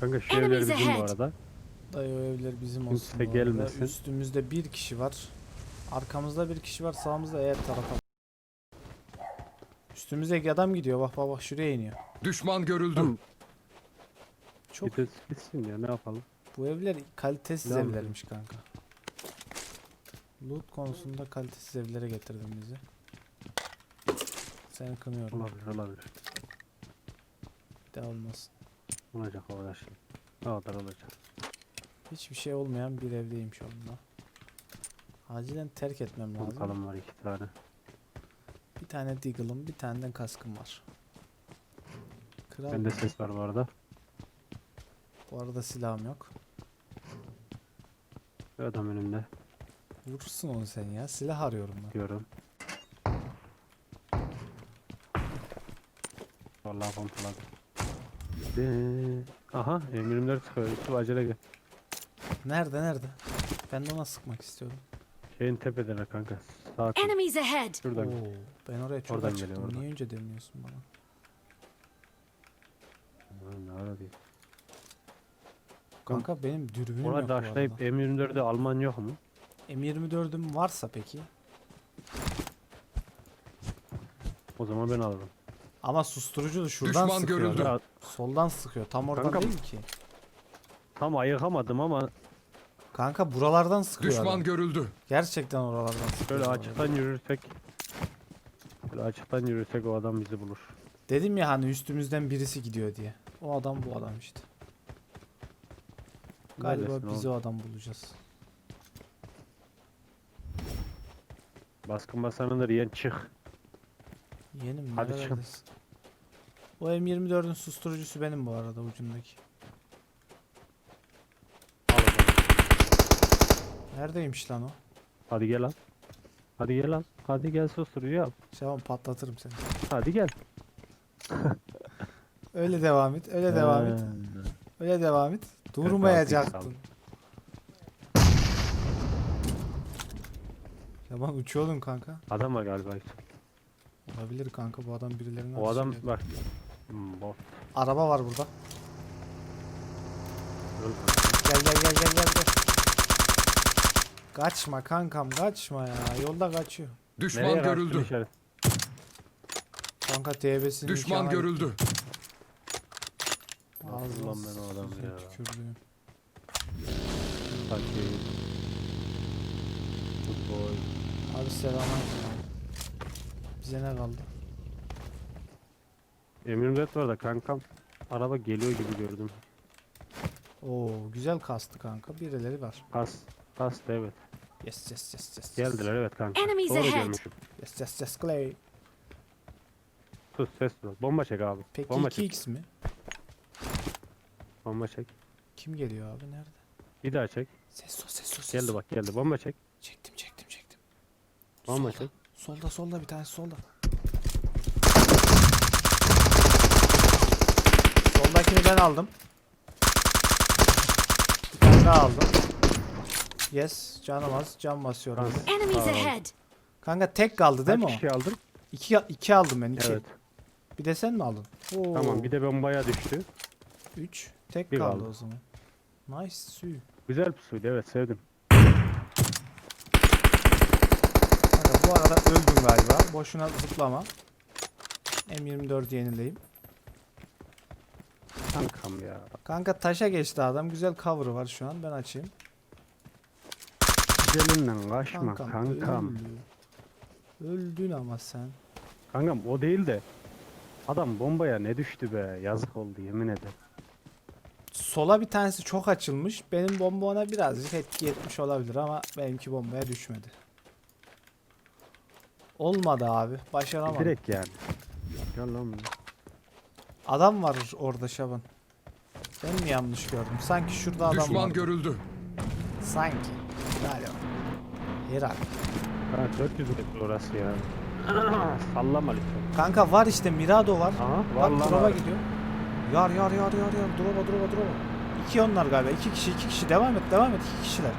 Kanka şu evler Enemies bizim bu ahead. arada. Dayı o evler bizim Kimse olsun. bu arada. gelmesin. Üstümüzde bir kişi var. Arkamızda bir kişi var. Sağımızda eğer tarafa. Üstümüzdeki adam gidiyor. Bak bak bak şuraya iniyor. Düşman görüldü. Tamam. Çok Git, gitsin ya ne yapalım. bu evler kalitesiz Devam evlermiş kanka. Loot konusunda kalitesiz evlere getirdin bizi. Seni kınıyorum. Olabilir olabilir. De olmasın. Olacak şimdi. Ne kadar olacak. Hiçbir şey olmayan bir evdeyim şu anda. Acilen terk etmem lazım. Bakalım var iki tane. Bir tane Deagle'ım, bir tane de kaskım var. Kral Bende ses var bu arada. bu arada silahım yok. Bir adam önümde Vurursun onu sen ya. Silah arıyorum ben. diyorum. Vallahi pompaladım. De- Aha emirimler çıkıyor. Yusuf acele gel. Nerede nerede? Ben de ona sıkmak istiyorum. Şeyin tepedeler kanka. Sağ kol. Enemies ahead! Şuradan. Oo, ben oraya çok Oradan geliyor, oradan. Niye önce demiyorsun bana? Ha, Ne ara değil. Kanka benim dürbünüm yok Orada bu aşlayıp arada. M24'de Alman yok mu? M24'üm varsa peki? O zaman ben alırım. Ama susturucu da şuradan Düşman sıkıyor. görüldü. adam. Ya, Soldan sıkıyor. Tam oradan Kankam. değil ki. tam ayıkamadım ama Kanka buralardan sıkıyor Düşman adam. görüldü. Gerçekten oralardan sıkıyor. böyle bu açıktan yürürsek böyle açıktan yürürsek o adam bizi bulur. Dedim ya hani üstümüzden birisi gidiyor diye. O adam bu adam işte. Galiba Neredesin biz oğlum? o adam bulacağız. Baskın basanındır yiyen çık. Yeğenim Hadi çıkın. nerelerdesin? O M24'ün susturucusu benim bu arada ucundaki. Al o zaman. Neredeymiş lan o? Hadi gel lan. Hadi gel lan. Hadi gel susturucu yap. Şaban patlatırım seni. Hadi gel. Öyle devam et. Öyle devam et. Öyle devam et. Durmayacaktın. Şaban uçuyordun kanka. Adam var galiba. Olabilir kanka bu adam birilerine O adam atışıyor. bak. Hmm. Araba var burada. Öl. Gel gel gel gel gel gel. Kaçma kankam kaçma ya. Yolda kaçıyor. Düşman Nereye kaçtın görüldü. işaret? Kanka TB'sinin Düşman nikahına görüldü. gitti. Nasıl Ağzına lan ben o adamı ya? tükürdüğüm. Sanki. Futbol. Abi selamünaleyküm. Bize ne kaldı? M24 var da kankam. Araba geliyor gibi gördüm. Oo güzel kastı kanka. Birileri var. Pas da evet. Yes yes yes yes. Geldiler evet kanka. Enemies Doğru ahead. görmüşüm. Yes yes yes Clay. Sus ses dur. Bomba çek abi. Peki Bomba çek. 2x mi? Bomba çek. Kim geliyor abi nerede? Bir daha çek. Ses o ses o ses. Geldi bak geldi. Bomba çek. Çektim çektim çektim. Bomba solda, çek. Solda solda bir tane solda. Soldakini ben aldım. Bir tane daha aldım. Yes canım az can basıyorum. Bir de. Enemies ahead! Kanka tek kaldı değil mi Kaç o? kişi aldın? İki, iki aldım ben iki. Evet. Bir de sen mi aldın? Oo. Tamam bir de bombaya düştü. Üç. Tek Bir kaldı, kaldı. o zaman. Nice sü. Güzel pusuydu evet sevdim. Kanka bu arada öldüm galiba. Boşuna zıplama. M24 yenileyim. Kankam ya. Kanka taşa geçti adam. Güzel cover'ı var şu an. Ben açayım. Güzelinden kaçma Kankam. kankam. öldü. Öldün ama sen. Kankam o değil de. Adam bombaya ne düştü be yazık oldu yemin ederim. Sola bir tanesi çok açılmış. Benim bomba ona birazcık etki etmiş olabilir ama benimki bombaya düşmedi. Olmadı abi. Başaramadım. Direkt yani. Gel lan. Adam var orada Şaban. Ben mi yanlış gördüm? Sanki şurada adam Düşman var. görüldü. Sanki. Galiba. Herhalde. Ha 400 metre orası ya. Sallama lütfen. Kanka var işte Mirado var. Aha Bak drop'a var. gidiyor. Yar yar yar yar yar. Drop'a drop'a drop'a. İki onlar galiba. İki kişi iki kişi. Devam et devam et. İki kişiler.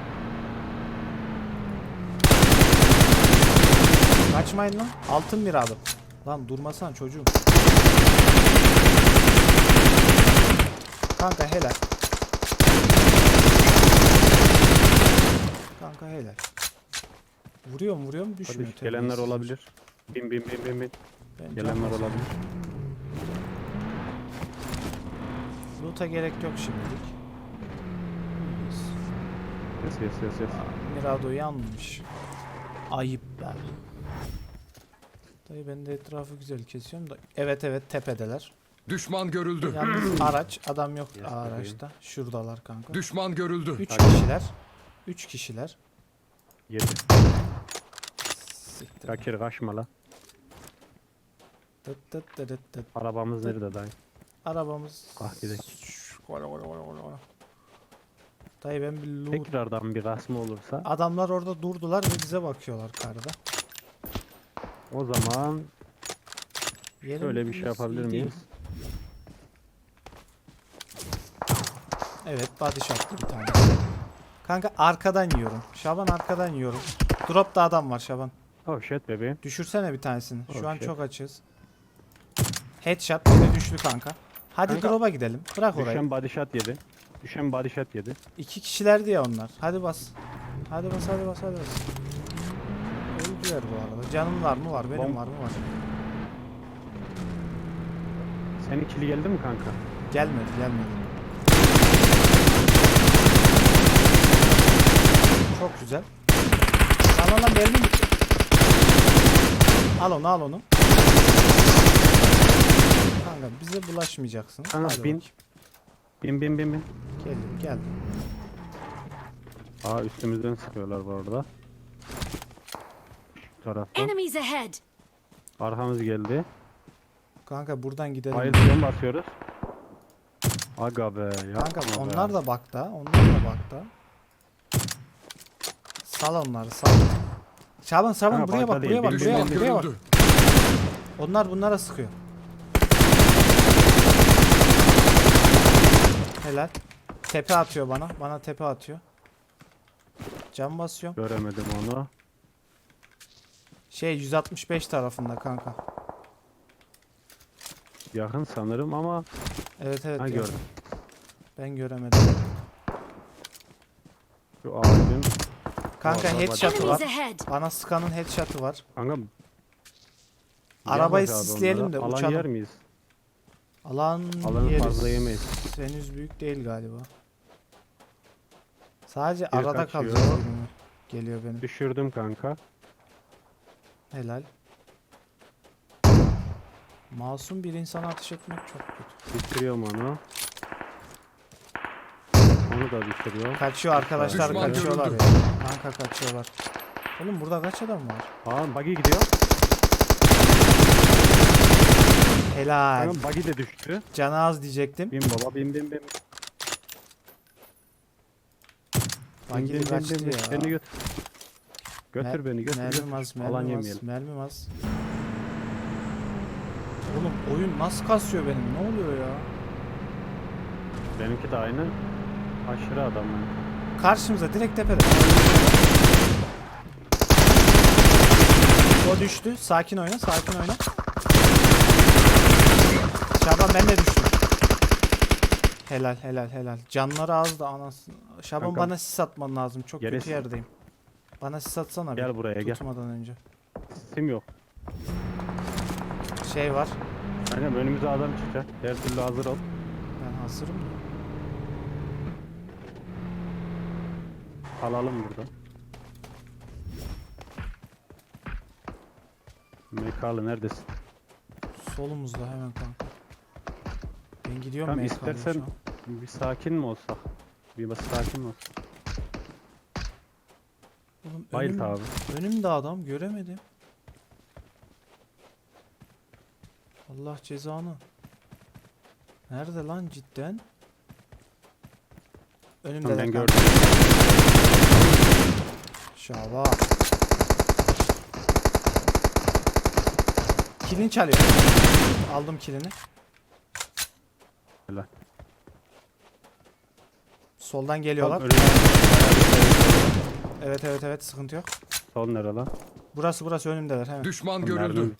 Kaçmayın lan. Altın bir abi. Lan durmasan çocuğum. Kanka helal. Kanka helal. Vuruyor Vuruyorum vuruyorum düşmüyor. Kardeş, gelenler terbiyesiz. olabilir. Bin bin bin bin bin. Ben gelenler olabilir. Loot'a gerek yok şimdilik. Yes yes yes yes. Mirado yanmış. Ayıp be. Dayı ben de etrafı güzel kesiyorum da. Evet evet tepedeler. Düşman görüldü. Yalnız araç adam yok Yes, araçta. Şuradalar kanka. Düşman görüldü. 3 kişiler. 3 kişiler. Yedi. Siktir. Kakir kaçma la. Tıt tıt tıt tıt tıt. Arabamız nerede dayı? Arabamız. Ah, gidelim. Şş, kola, kola, kola, kola, kola. Dayı ben bir loot. Tekrardan bir kasma olursa Adamlar orada durdular ve bize bakıyorlar karda. o zaman şöyle bir şey yapabilir miyiz? Evet body shot'lı bir tane. Kanka arkadan yiyorum. Şaban arkadan yiyorum. Drop'ta adam var Şaban. Oh shit bebeğim. Düşürsene bir tanesini. Şu Oh an shit. çok açız. Headshot bir düştü kanka. Hadi Kanka, drop'a gidelim. Bırak orayı. Düşen body shot yedi. Düşen body shot yedi. İki kişilerdi ya onlar. Hadi bas. Hadi bas hadi bas hadi bas. Öldüler bu arada. Canım var mı var benim Bom- var mı var. Senin kili geldi mi kanka? Gelmedi gelmedi. Çok güzel. Lan lan lan bitti. Al onu al onu. Kanka bize bulaşmayacaksın. Kanka, bin. Bin bin bin bin. Geldim geldim. Aa üstümüzden sıkıyorlar bu arada. Şu taraftan. Enemies ahead! Arkamız geldi. Kanka buradan gidelim. Ayızdan basıyoruz. Aga be yapma Kanka be. onlar da bakta. Onlar da bakta. Sal onları sal. Şaban Şaban buraya bak bakta değil, buraya bak buraya bak buraya bak. Onlar bunlara sıkıyor. Helal. Tepe atıyor bana. Bana tepe atıyor. Cam basıyorum. Göremedim onu. Şey 165 tarafında kanka. Yakın sanırım ama Evet evet. ha gördüm. gördüm. Ben göremedim. Şu ağacın. Kanka var. headshot'ı Enemies var. ahead! Bana sıkanın headshot'ı var. Kanka. Arabayı sisleyelim de Alan uçalım. yer miyiz? Alan Alanı yeriz. fazla yemeyiz. Henüz büyük değil galiba. Sadece Bir arada kaçıyor. mi? Geliyor benim. Düşürdüm kanka. Helal. Masum bir insana ateş etmek çok kötü. Bitiriyorum onu. Onu da bitiriyorum. Kaçıyor arkadaşlar Düşman kaçıyorlar ya. görüldü. Kanka kaçıyorlar. Oğlum burada kaç adam var? Aa buggy gidiyor. Helal. Kanka buggy de düştü. Canı az diyecektim. Bin baba bin bin bin. Buggy de bin, bin, kaçtı bin, bin. ya. Beni götür. Götür Mer- beni götür. Mermim götür. az, Alan mermim yemeyelim. az, mermim az. Oğlum oyun nasıl kasıyor benim? Ne oluyor ya? Benimki de aynı. Aşırı adam ben. Karşımıza direkt tepede. O düştü. Sakin oyna, sakin oyna. Şaban ben de düştüm. Helal, helal, helal. Canları az da anasını. Şaban Kankam. bana sis atman lazım. Çok kötü Geresin. yerdeyim. Bana sis atsana bir. Gel buraya gel. Tutmadan önce. Sim yok. Şey var. Aynen önümüze adam çıkacak. Her türlü hazır ol. Ben hazırım da. Alalım burada. Mekalı neredesin? Solumuzda hemen kanka. Ben gidiyorum Tamam, istersen- an. Bir sakin mi olsak? Bir bas sakin mi olsak? Oğlum Bayılt önüm- abi. Önümde adam göremedim. Allah cezanı. Nerede lan cidden? Önümde Tamam, de ben gördüm. Şaba. Kilini çalıyor. Aldım kilini. Helal. Soldan geliyorlar. Tam Evet evet evet sıkıntı yok. Sol nere lan? Burası burası önümdeler hemen. Düşman görüldü.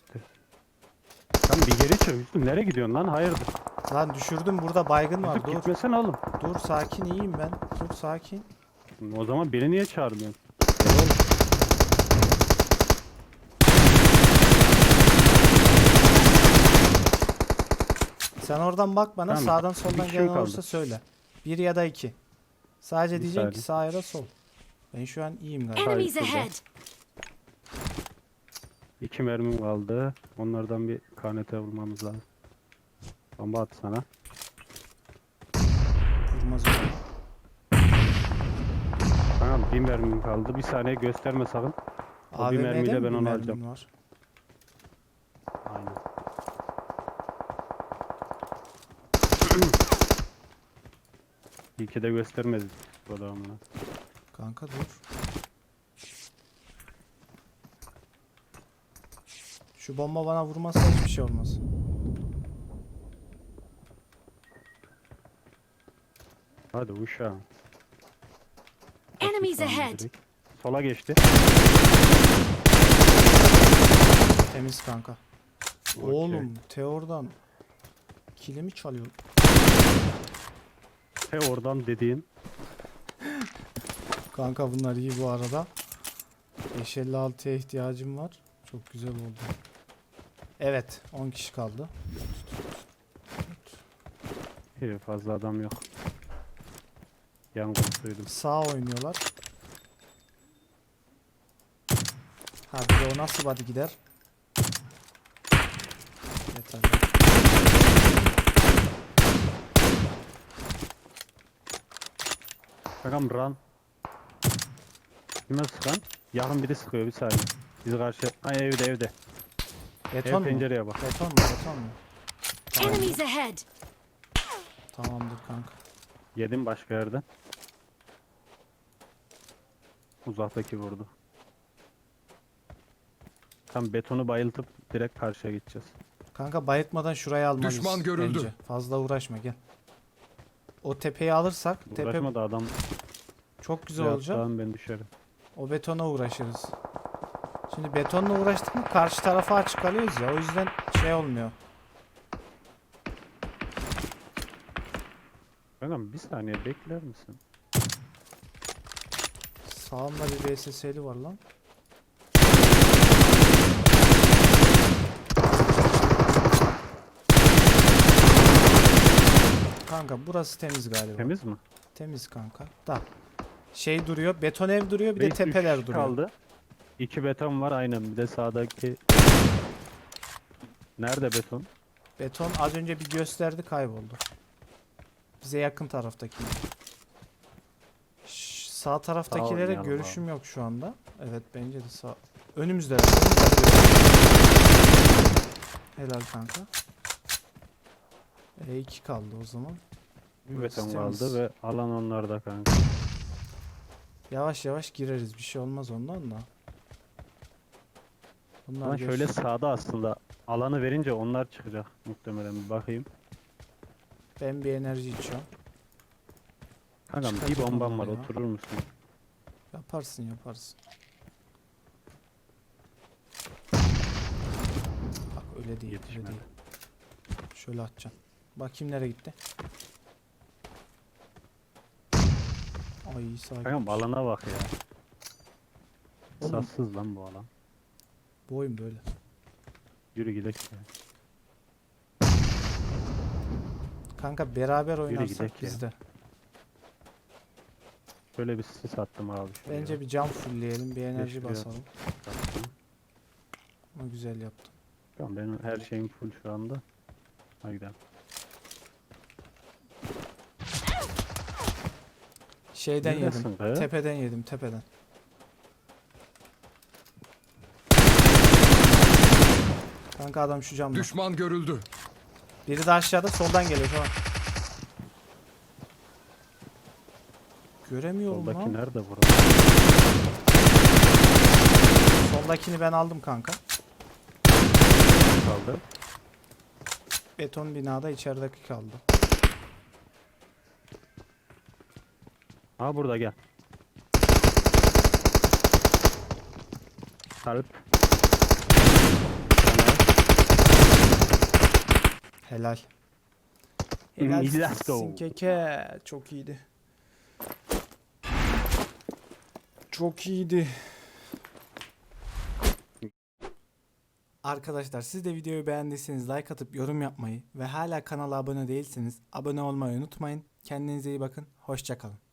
Tamam bir geri çök. Yusuf, Nereye gidiyorsun lan? Hayırdır? Lan düşürdüm burada baygın var. Dur gitmesene oğlum. dur sakin iyiyim ben. Dur sakin. O zaman beni niye çağırmıyorsun? Sen oradan bak bana Tamam, sağdan soldan kişi gelen kaldı. olursa söyle. Bir ya da iki. Sadece Bir diyeceksin ki saniye. sağ ya da sol. Ben şu an iyiyim galiba. Enemies şurada. ahead! İki mermim kaldı. Onlardan bir KNT vurmamız lazım. Bomba at sana. Vurmaz öyle. Tamam bir mermim kaldı. Bir saniye gösterme sakın. O bir AVM'de mermiyle mi ben bir onu mermin alacağım. Var? Ki de göstermedi bu adamına. Kanka dur. Şu bomba bana vurmazsa hiçbir şey olmaz. Hadi uşağım. Enemies ahead! direkt. Sola geçti. Temiz kanka. Okey. Oğlum Teor'dan kilimi çalıyor. He oradan dediğin. Kanka bunlar iyi bu arada. 556'ya ihtiyacım var. Çok güzel oldu. Evet 10 kişi kaldı. İyi fazla adam yok. Yangın duydum. Sağ oynuyorlar. Ha bir de o nasıl body gider? Yeter. lan. Bakalım run. Kime sıkan? Yakın biri sıkıyor bir saniye. Biz karşı... Ay evde evde. Beton Ev mu? pencereye bak. Beton mu? Beton mu? Tamam. Enemies ahead! Tamamdır kanka. Yedim başka yerden. Uzaktaki vurdu. Tam betonu bayıltıp direkt karşıya gideceğiz. Kanka bayıtmadan şurayı almalıyız. Düşman görüldü. Bence. Fazla uğraşma gel. O tepeyi alırsak tepe Uğraşma da adam çok güzel olacak. yapsa ben düşerim. O betona uğraşırız. Şimdi betonla uğraştık mı karşı tarafa açık kalıyoruz ya. O yüzden şey olmuyor. Kankam bir saniye bekler misin? Sağımda bir VSS'li var lan. Kanka burası temiz galiba. Temiz mi? Temiz kanka. Da. Şey duruyor. Beton ev duruyor. Bir de tepeler duruyor. Kaldı. İki beton var aynen. Bir de sağdaki... Nerede beton? Beton az önce bir gösterdi kayboldu. Bize yakın taraftaki. Şş, sağ taraftakilere oynayalım görüşüm yok şu anda. Evet bence de sağ. Önümüzde. Helal kanka. E2 kaldı o zaman. Temiz. kaldı ve alan onlarda kanka. Yavaş yavaş gireriz. Bir şey olmaz ondan da. Bunlar Ama şöyle sağda aslında alanı verince onlar çıkacak muhtemelen bir bakayım. Ben bir enerji içiyorum. Kankam bir Çıkacak bombam var ya. oturur musun? Yaparsın yaparsın. Bak öyle değil, öyle Yetişmedi. değil. Şöyle atacaksın. Bakayım nereye gitti. Ay sakin. Kankam alana bak ya. Oğlum, Sassız lan bu alan. bu oyun böyle. Yürü gidelim. ya. Kanka beraber gidek oynarsak ya. bizde. Şöyle bir sis attım abi. şuraya. Bence bir cam fullleyelim, bir enerji şuraya. basalım. Ama güzel yaptım. Tamam benim her şeyim full şu anda. Hadi gidelim. Şeyden Neredesin yedim. be? Tepeden yedim, tepeden. Kanka adam şu camda. Düşman görüldü. Biri de aşağıda soldan geliyor tamam. Göremiyorum Soldaki lan. nerede burada? Soldakini ben aldım kanka. Kaldı. Beton binada içerideki kaldı. Ha burada gel. Sarp. Helal. Helal let's go. keke. Çok iyiydi. Çok iyiydi. Arkadaşlar siz de videoyu beğendiyseniz like atıp yorum yapmayı ve hala kanala abone değilseniz abone olmayı unutmayın. Kendinize iyi bakın. Hoşçakalın.